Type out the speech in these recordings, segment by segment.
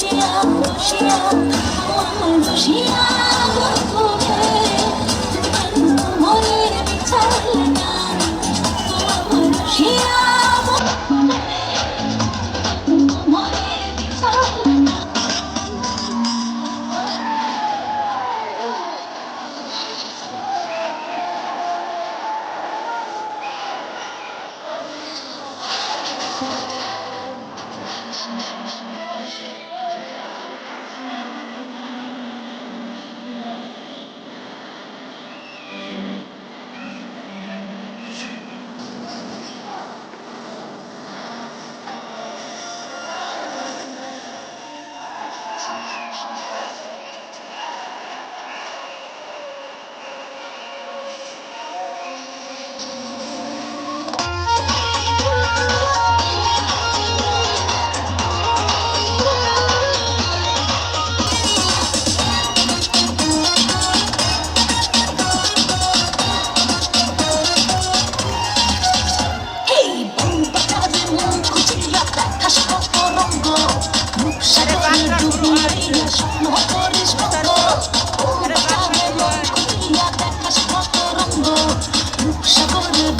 Russia, Russia, Russia.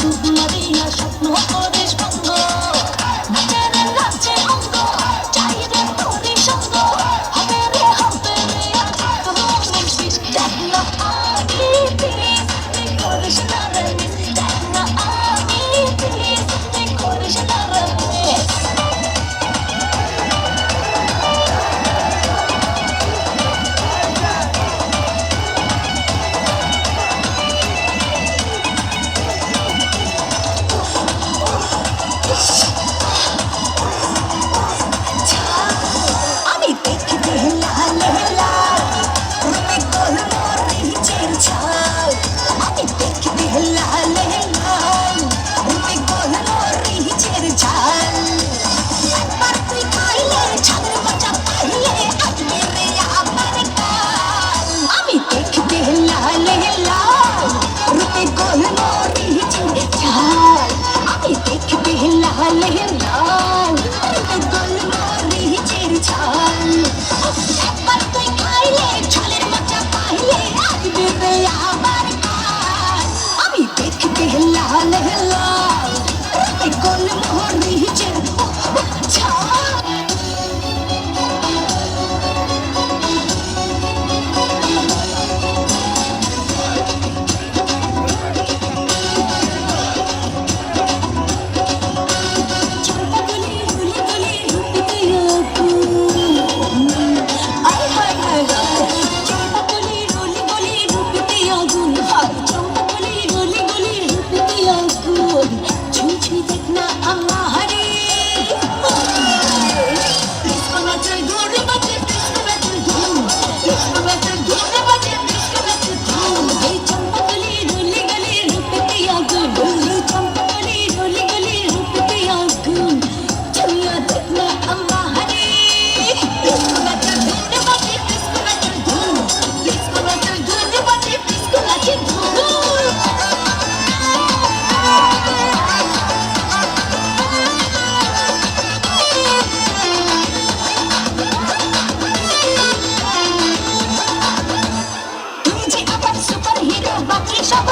ডুবলা লালের লাল গোল মরিচের ঝাল একবার তুই খাইলে ঝালের মজা পাইলে আসবে আবার আমি দেখতে লাল লাল গোল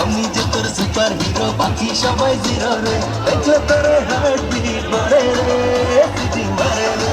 আমি যে তোর সুপার হিরো বাকি সবাই জিরো রে। দেখলে তোর হার্ট বিট রে সিটি মারে রে।